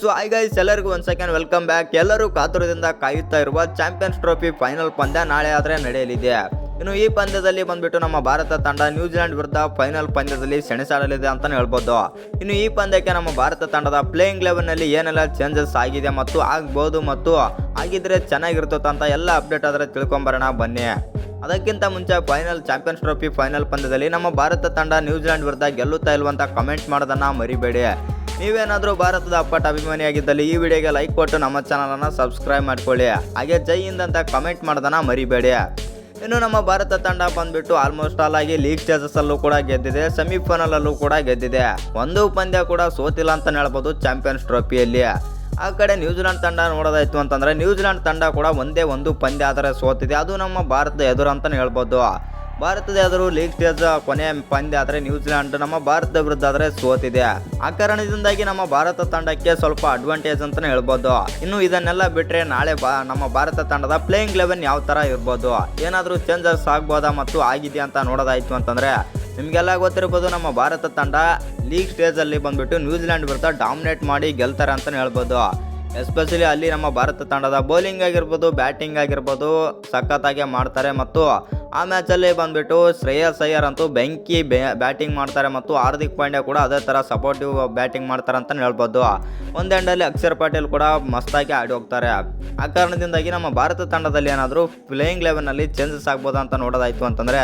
So I guys ಎಲ್ಲರಿಗೂ ಒಂದು second welcome back ಎಲ್ಲರೂ ಕಾತುರದಿಂದ ಕಾಯುತ್ತಾ ಇರುವ ಚಾಂಪಿಯನ್ಸ್ ಟ್ರೋಫಿ ಫೈನಲ್ ಪಂದ್ಯ ನಾಳೆ ಆದರೆ ನಡೆಯಲಿದೆ. ಇನ್ನು ಈ ಪಂದ್ಯದಲ್ಲಿ ಬಂದ್ಬಿಟ್ಟು ನಮ್ಮ ಭಾರತ ತಂಡ ನ್ಯೂಜಿಲೆಂಡ್ ವಿರುದ್ಧ ಫೈನಲ್ ಪಂದ್ಯದಲ್ಲಿ ಸೆಣಸಾಡಲಿದೆ ಅಂತಲೇ ಹೇಳ್ಬೋದು. ಇನ್ನು ಈ ಪಂದ್ಯಕ್ಕೆ ನಮ್ಮ ಭಾರತ ತಂಡದ ಪ್ಲೇಯಿಂಗ್ ಲೆವೆಲ್ನಲ್ಲಿ ಏನೆಲ್ಲ ಚೇಂಜಸ್ ಆಗಿದೆ ಮತ್ತು ಆಗ್ಬೋದು ಮತ್ತು ಆಗಿದ್ರೆ ಚೆನ್ನಾಗಿರ್ತದೆ ಅಂತ ಎಲ್ಲ ಅಪ್ಡೇಟ್ ಆದರೆ ತಿಳ್ಕೊಂಬರೋಣ ಬನ್ನಿ. ಅದಕ್ಕಿಂತ ಮುಂಚೆ ಫೈನಲ್ ಚಾಂಪಿಯನ್ಸ್ ಟ್ರೋಫಿ ಫೈನಲ್ ಪಂದ್ಯದಲ್ಲಿ ನಮ್ಮ ಭಾರತ ತಂಡ ನ್ಯೂಜಿಲೆಂಡ್ ವಿರುದ್ಧ ಗೆಲ್ಲುತ್ತಾ ಇಲ್ವಂತ ಕಮೆಂಟ್ ಮಾಡೋದನ್ನ ಮರಿಬೇಡಿ. ನೀವೇನಾದರೂ ಭಾರತದ ಅಪ್ಪಟ ಅಭಿಮಾನಿಯಾಗಿದ್ದಲ್ಲಿ ಈ ವಿಡಿಯೋಗೆ ಲೈಕ್ ಕೊಟ್ಟು ನಮ್ಮ ಚಾನಲನ್ನು ಸಬ್ಸ್ಕ್ರೈಬ್ ಮಾಡ್ಕೊಳ್ಳಿ. ಹಾಗೆ ಜೈ ಹಿಂದ್ ಅಂತ ಕಮೆಂಟ್ ಮಾಡ್ದನ ಮರಿಬೇಡಿ. ಇನ್ನು ನಮ್ಮ ಭಾರತ ತಂಡ ಬಂದ್ಬಿಟ್ಟು ಆಲ್ಮೋಸ್ಟ್ ಆಲ್ ಆಗಿ ಲೀಗ್ ಸ್ಟೇಜಸ್ ಕೂಡ ಗೆದ್ದಿದೆ ಸೆಮಿಫೈನಲ್ ಅಲ್ಲೂ ಕೂಡ ಗೆದ್ದಿದೆ. ಒಂದು ಪಂದ್ಯ ಕೂಡ ಸೋತಿಲ್ಲ ಅಂತ ಹೇಳ್ಬೋದು ಚಾಂಪಿಯನ್ಸ್ ಟ್ರೋಫಿಯಲ್ಲಿ ಆ ಕಡೆ ನ್ಯೂಜಿಲೆಂಡ್ ತಂಡ ನೋಡೋದಾಯ್ತು ಅಂತಂದ್ರೆ ನ್ಯೂಜಿಲೆಂಡ್ ತಂಡ ಕೂಡ ಒಂದೇ ಒಂದು ಪಂದ್ಯ ಆದರೆ ಸೋತಿದೆ, ಅದು ನಮ್ಮ ಭಾರತದ ಎದುರು ಅಂತಲೇ ಹೇಳ್ಬೋದು. ಭಾರತದ ಎದುರು ಲೀಗ್ ಸ್ಟೇಜ್ ಕೊನೆಯ ಪಂದ್ಯ ಆದರೆ ನ್ಯೂಜಿಲೆಂಡ್ ನಮ್ಮ ಭಾರತದ ವಿರುದ್ಧ ಆದರೆ ಸೋತಿದೆ. ಆ ಕಾರಣದಿಂದಾಗಿ ನಮ್ಮ ಭಾರತ ತಂಡಕ್ಕೆ ಸ್ವಲ್ಪ ಅಡ್ವಾಂಟೇಜ್ ಅಂತಲೇ ಹೇಳ್ಬೋದು. ಇನ್ನು ಇದನ್ನೆಲ್ಲ ಬಿಟ್ಟರೆ ನಾಳೆ ನಮ್ಮ ಭಾರತ ತಂಡದ ಪ್ಲೇಯಿಂಗ್ ಲೆವೆನ್ ಯಾವ ಥರ ಇರ್ಬೋದು? ಏನಾದರೂ ಚೇಂಜಸ್ ಆಗ್ಬೋದಾ ಮತ್ತು ಆಗಿದೆಯಾ ಅಂತ ನೋಡೋದಾಯ್ತು ಅಂತಂದರೆ, ನಿಮಗೆಲ್ಲ ಗೊತ್ತಿರ್ಬೋದು ನಮ್ಮ ಭಾರತ ತಂಡ ಲೀಗ್ ಸ್ಟೇಜಲ್ಲಿ ಬಂದ್ಬಿಟ್ಟು ನ್ಯೂಜಿಲೆಂಡ್ ವಿರುದ್ಧ ಡಾಮಿನೇಟ್ ಮಾಡಿ ಗೆಲ್ತಾರೆ ಅಂತಲೇ ಹೇಳ್ಬೋದು. ಎಸ್ಪೆಷಲಿ ಅಲ್ಲಿ ನಮ್ಮ ಭಾರತ ತಂಡದ ಬೌಲಿಂಗ್ ಆಗಿರ್ಬೋದು ಬ್ಯಾಟಿಂಗ್ ಆಗಿರ್ಬೋದು, ಸಖತ್ತಾಗೆ ಮಾಡ್ತಾರೆ ಮತ್ತು ಆ ಮ್ಯಾಚಲ್ಲಿ ಬಂದ್ಬಿಟ್ಟು ಶ್ರೇಯಸ್ ಅಯ್ಯರ್ ಅಂತೂ ಬೆಂಕಿ ಬ್ಯಾಟಿಂಗ್ ಮಾಡ್ತಾರೆ ಮತ್ತು ಹಾರ್ದಿಕ್ ಪಾಂಡ್ಯ ಕೂಡ ಅದೇ ಥರ ಸಪೋರ್ಟಿವ್ ಬ್ಯಾಟಿಂಗ್ ಮಾಡ್ತಾರೆ ಅಂತಲೇ ಹೇಳ್ಬೋದು. ಒಂದು ಎಂಡಲ್ಲಿ ಅಕ್ಷರ್ ಪಟೇಲ್ ಕೂಡ ಮಸ್ತಾಗಿ ಆಡಿ ಹೋಗ್ತಾರೆ. ಆ ಕಾರಣದಿಂದಾಗಿ ನಮ್ಮ ಭಾರತ ತಂಡದಲ್ಲಿ ಏನಾದರೂ ಪ್ಲೇಯಿಂಗ್ ಲೆವೆನಲ್ಲಿ ಚೇಂಜಸ್ ಆಗ್ಬೋದಾ ಅಂತ ನೋಡೋದಾಯಿತು ಅಂತಂದರೆ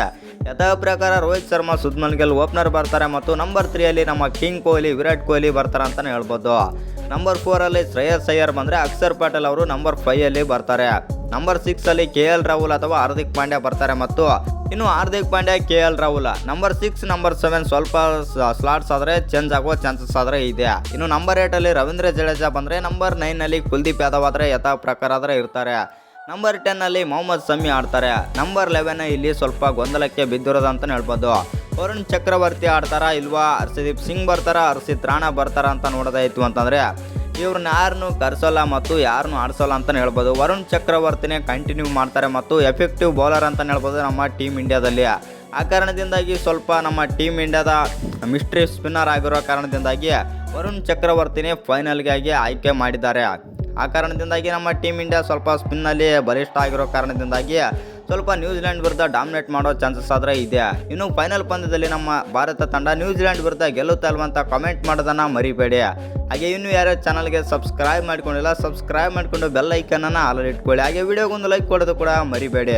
ಯಥಾ ಪ್ರಕಾರ ರೋಹಿತ್ ಶರ್ಮಾ ಸುದ್ಮನ್ ಗೆಲ್, ಓಪನರ್ ಬರ್ತಾರೆ ಮತ್ತು ನಂಬರ್ ತ್ರೀಯಲ್ಲಿ ನಮ್ಮ ಕಿಂಗ್ ಕೊಹ್ಲಿ, ವಿರಾಟ್ ಕೊಹ್ಲಿ ಬರ್ತಾರೆ ಅಂತಲೇ ಹೇಳ್ಬೋದು. ನಂಬರ್ ಫೋರಲ್ಲಿ ಶ್ರೇಯಸ್ ಅಯ್ಯರ್ ಬಂದರೆ ಅಕ್ಷರ್ ಪಟೇಲ್ ಅವರು ನಂಬರ್ ಫೈಯಲ್ಲಿ ಬರ್ತಾರೆ. ನಂಬರ್ ಸಿಕ್ಸ್ ಅಲ್ಲಿ ಕೆ ಎಲ್ ರಾಹುಲ್ ಅಥವಾ ಹಾರ್ದಿಕ್ ಪಾಂಡ್ಯ ಬರ್ತಾರೆ ಮತ್ತು ಇನ್ನು Hardik Pandya K L Rahul number six number seven ಸ್ವಲ್ಪ ಸ್ಲಾಟ್ಸ್ ಆದರೆ ಚೇಂಜ್ ಆಗುವ ಚಾನ್ಸಸ್ ಆದರೆ ಇದೆ. ಇನ್ನು ನಂಬರ್ ಏಟ್ ಅಲ್ಲಿ ರವೀಂದ್ರ ಜಡೇಜಾ ಬಂದರೆ ನಂಬರ್ ನೈನ್ ಅಲ್ಲಿ ಕುಲ್ದೀಪ್ ಯಾದವ್ ಆದರೆ ಯಥಾ ಪ್ರಕಾರ ಆದರೆ ಇರ್ತಾರೆ. ನಂಬರ್ ಟೆನ್ ಅಲ್ಲಿ ಮೊಹಮ್ಮದ್ ಸಮಿ ಆಡ್ತಾರೆ. ನಂಬರ್ ಲೆವೆನ್ ಇಲ್ಲಿ ಸ್ವಲ್ಪ ಗೊಂದಲಕ್ಕೆ ಬಿದ್ದಿರೋದು ಅಂತ ಹೇಳ್ಬೋದು. ವರುಣ್ ಚಕ್ರವರ್ತಿ ಆಡ್ತಾರಾ ಇಲ್ವಾ? ಹರ್ಷದೀಪ್ ಸಿಂಗ್ ಬರ್ತಾರ? ಹರ್ಷಿತ್ ರಾಣಾ ಬರ್ತಾರ ಅಂತ ನೋಡೋದಾಯಿತು ಅಂತಂದರೆ ಇವ್ರನ್ನ ಯಾರನ್ನು ಕರೆಸೋಲ್ಲ ಮತ್ತು ಯಾರನ್ನು ಆಡಿಸೋಲ್ಲ ಅಂತಲೇ ಹೇಳ್ಬೋದು. ವರುಣ್ ಚಕ್ರವರ್ತಿನೇ ಕಂಟಿನ್ಯೂ ಮಾಡ್ತಾರೆ ಮತ್ತು ಎಫೆಕ್ಟಿವ್ ಬೌಲರ್ ಅಂತಲೇ ಹೇಳ್ಬೋದು ನಮ್ಮ ಟೀಮ್ ಇಂಡಿಯಾದಲ್ಲಿ. ಆ ಕಾರಣದಿಂದಾಗಿ ಸ್ವಲ್ಪ ನಮ್ಮ ಟೀಮ್ ಇಂಡಿಯಾದ ಮಿಸ್ಟ್ರಿ ಸ್ಪಿನ್ನರ್ ಆಗಿರೋ ಕಾರಣದಿಂದಾಗಿ ವರುಣ್ ಚಕ್ರವರ್ತಿನೇ ಫೈನಲ್ಗಾಗಿ ಆಯ್ಕೆ ಮಾಡಿದ್ದಾರೆ. ಆ ಕಾರಣದಿಂದಾಗಿ ನಮ್ಮ ಟೀಮ್ ಇಂಡಿಯಾ ಸ್ವಲ್ಪ ಸ್ಪಿನ್ನಲ್ಲಿ ಬಲಿಷ್ಠ ಆಗಿರೋ ಕಾರಣದಿಂದಾಗಿ ಸ್ವಲ್ಪ ನ್ಯೂಜಿಲೆಂಡ್ ವಿರುದ್ಧ ಡಾಮಿನೇಟ್ ಮಾಡೋ ಚಾನ್ಸಸ್ ಆದರೆ ಇದೆ. ಇನ್ನು ಫೈನಲ್ ಪಂದ್ಯದಲ್ಲಿ ನಮ್ಮ ಭಾರತ ತಂಡ ನ್ಯೂಜಿಲೆಂಡ್ ವಿರುದ್ಧ ಗೆಲ್ಲುತ್ತಾ ಇಲ್ವಂತ ಕಮೆಂಟ್ ಮಾಡೋದನ್ನ ಮರಿಬೇಡಿ. ಹಾಗೆ ಇನ್ನು ಯಾರ್ಯಾರು ಚಾನಲ್ಗೆ ಸಬ್ಸ್ಕ್ರೈಬ್ ಮಾಡ್ಕೊಂಡಿಲ್ಲ ಸಬ್ಸ್ಕ್ರೈಬ್ ಮಾಡಿಕೊಂಡು ಬೆಲ್ ಐಕನನ್ನು ಆಲ್ರೆಡಿ ಇಟ್ಕೊಳ್ಳಿ. ಹಾಗೆ ವಿಡಿಯೋಗೊಂದು ಲೈಕ್ ಕೊಡೋದು ಕೂಡ ಮರಿಬೇಡಿ.